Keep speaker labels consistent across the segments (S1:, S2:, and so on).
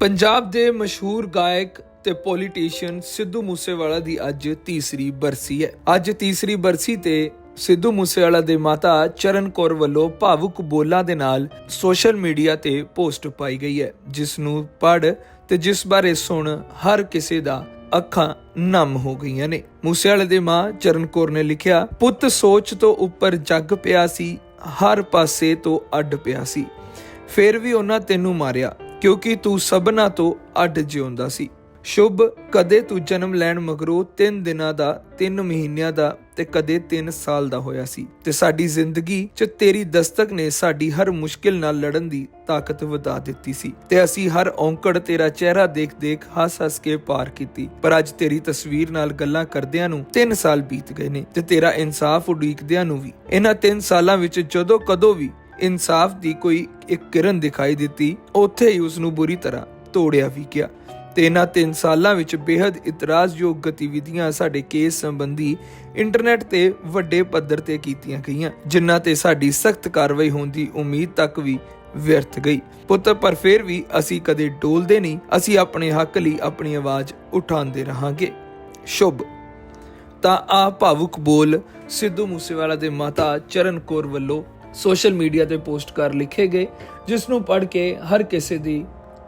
S1: ਪੰਜਾਬ ਦੇ ਮਸ਼ਹੂਰ ਗਾਇਕ ਤੇ ਪੋਲੀਟੀਸ਼ੀਅਨ ਸਿੱਧੂ ਮੂਸੇਵਾਲਾ ਦੀ ਅੱਜ ਤੀਸਰੀ ਬਰਸੀ ਹੈ। ਅੱਜ ਤੀਸਰੀ ਬਰਸੀ ਤੇ ਸਿੱਧੂ ਮੂਸੇਵਾਲਾ ਦੇ ਮਾਤਾ ਚਰਨ ਕੌਰ ਵੱਲੋਂ ਭਾਵੁਕ ਬੋਲਾਂ ਦੇ ਨਾਲ ਸੋਸ਼ਲ ਮੀਡੀਆ ਤੇ ਪੋਸਟ ਪਾਈ ਗਈ ਹੈ। ਜਿਸ ਨੂੰ ਪੜ੍ਹ ਤੇ ਜਿਸ ਬਾਰੇ ਸੁਣ ਹਰ ਕਿਸੇ ਦਾ ਅੱਖਾਂ ਨਮ ਹੋ ਗਈਆਂ ਨੇ। ਮੂਸੇਵਾਲੇ ਦੇ ਮਾਂ ਚਰਨ ਕੌਰ ਨੇ ਲਿਖਿਆ, ਪੁੱਤ ਸੋਚ ਤੋਂ ਉੱਪਰ ਜੱਗ ਪਿਆ ਸੀ, ਹਰ ਪਾਸੇ ਤੋਂ ਅੱਡ ਪਿਆ ਸੀ। ਫਿਰ ਵੀ ਉਹਨਾਂ ਤੈਨੂੰ ਮਾਰਿਆ ਕਿਉਂਕਿ ਤੂੰ ਸਭਨਾ ਤੋਂ ਅੱਡ ਜਿਉਂਦਾ ਸੀ। ਸ਼ੁਭ, ਕਦੇ ਤੂੰ ਜਨਮ ਲੈਣ ਮਗਰੋਂ 3 ਦਿਨਾਂ ਦਾ 3 ਮਹੀਨਿਆਂ ਦਾ ਤੇ ਕਦੇ 3 ਸਾਲ ਦਾ ਹੋਇਆ ਸੀ। ਤੇ ਸਾਡੀ ਜ਼ਿੰਦਗੀ 'ਚ ਤੇਰੀ ਦਸਤਕ ਨੇ ਸਾਡੀ ਹਰ ਮੁਸ਼ਕਿਲ ਨਾਲ ਲੜਨ ਦੀ ਤਾਕਤ ਵਧਾ ਦਿੱਤੀ ਸੀ। ਤੇ ਅਸੀਂ ਹਰ ਔਂਕੜ ਤੇਰਾ ਚਿਹਰਾ ਦੇਖ-ਦੇਖ, ਹੱਸ-ਹੱਸ ਕੇ ਪਾਰ ਕੀਤੀ। ਪਰ ਅੱਜ ਤੇਰੀ ਤਸਵੀਰ ਨਾਲ ਗੱਲਾਂ ਕਰਦਿਆਂ ਨੂੰ 3 ਸਾਲ ਬੀਤ ਗਏ ਨੇ ਤੇ ਤੇਰਾ ਇਨਸਾਫ ਉਡੀਕਦਿਆਂ ਨੂੰ ਵੀ। ਇਹਨਾਂ 3 ਸਾਲਾਂ ਵਿੱਚ ਜਦੋਂ ਕਦੋਂ ਵੀ ਇਨਸਾਫ ਦੀ ਕੋਈ ਇੱਕ ਕਿਰਨ ਦਿਖਾਈ ਦਿੱਤੀ, ਉੱਥੇ ਹੀ ਉਸ ਨੂੰ ਬੁਰੀ ਤਰ੍ਹਾਂ ਤੋੜਿਆ ਵੀ ਗਿਆ। ਤੇ ਇਹਨਾਂ 3 ਸਾਲਾਂ ਵਿੱਚ ਬੇहद ਇਤਰਾਜ਼ਯੋਗ ਗਤੀਵਿਧੀਆਂ ਸਾਡੇ ਕੇਸ ਸੰਬੰਧੀ ਇੰਟਰਨੈਟ ਤੇ ਵੱਡੇ ਪੱਧਰ ਤੇ ਕੀਤੀਆਂ ਗਈਆਂ, ਜਿਨ੍ਹਾਂ ਤੇ ਸਾਡੀ ਸਖਤ ਕਾਰਵਾਈ ਹੋਣ ਦੀ ਉਮੀਦ ਤੱਕ ਵੀ ਵਿਅਰਥ ਗਈ। ਪੁੱਤਰ ਪਰ ਫਿਰ ਵੀ ਅਸੀਂ ਕਦੇ ਡੋਲਦੇ ਨਹੀਂ, ਅਸੀਂ ਆਪਣੇ ਹੱਕ ਲਈ ਆਪਣੀ ਆਵਾਜ਼ ਉਠਾਉਂਦੇ ਰਹਾਂਗੇ। ਸ਼ੁਭ। ਤਾਂ ਆ ਭਾਵੁਕ ਬੋਲ ਸਿੱਧੂ ਮੂਸੇਵਾਲਾ ਦੇ ਮਾਤਾ ਚਰਨ ਕੌਰ ਵੱਲੋਂ ਸੋਸ਼ਲ ਮੀਡੀਆ ਤੇ ਪੋਸਟ ਕਰ ਲਿਖੇ ਗਏ ਜਿਸ ਨੂੰ ਪੜ੍ਹ ਕੇ ਹਰ ਕਿਸੇ ਦੀ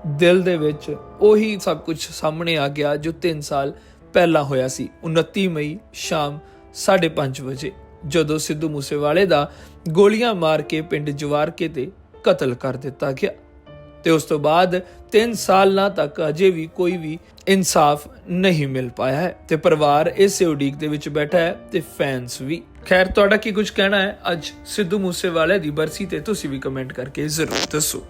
S1: ਦਿਲ ਦੇ ਵਿੱਚ ਉਹੀ ਸਭ ਕੁਝ ਸਾਹਮਣੇ ਆ ਗਿਆ ਜੋ 3 ਸਾਲ ਪਹਿਲਾਂ ਹੋਇਆ ਸੀ। 29 ਮਈ ਸ਼ਾਮ 5:30 ਵਜੇ, ਜਦੋਂ ਸਿੱਧੂ ਮੂਸੇਵਾਲੇ ਦਾ ਗੋਲੀਆਂ ਮਾਰ ਕੇ ਪਿੰਡ ਜਵਾਰਕੇ ਤੇ ਕਤਲ ਕਰ ਦਿੱਤਾ ਗਿਆ। ਤੇ ਉਸ ਤੋਂ ਬਾਅਦ 3 ਸਾਲਾਂ ਤੱਕ ਅਜੇ ਵੀ ਕੋਈ ਵੀ ਇਨਸਾਫ ਨਹੀਂ ਮਿਲ ਪਾਇਆ ਹੈ ਤੇ ਪਰਿਵਾਰ ਇਸੇ ਉਡੀਕ ਦੇ ਵਿੱਚ ਬੈਠਾ ਹੈ ਤੇ ਫੈਨਸ ਵੀ। ਖੈਰ, ਤੁਹਾਡਾ ਕੀ ਕੁਝ ਕਹਿਣਾ ਹੈ? ਅੱਜ ਸਿੱਧੂ ਮੂਸੇਵਾਲੇ ਦੀ ਬਰਸੀ ਤੇ ਤੁਸੀਂ ਵੀ ਕਮੈਂਟ ਕਰਕੇ ਜ਼ਰੂਰ ਦੱਸੋ।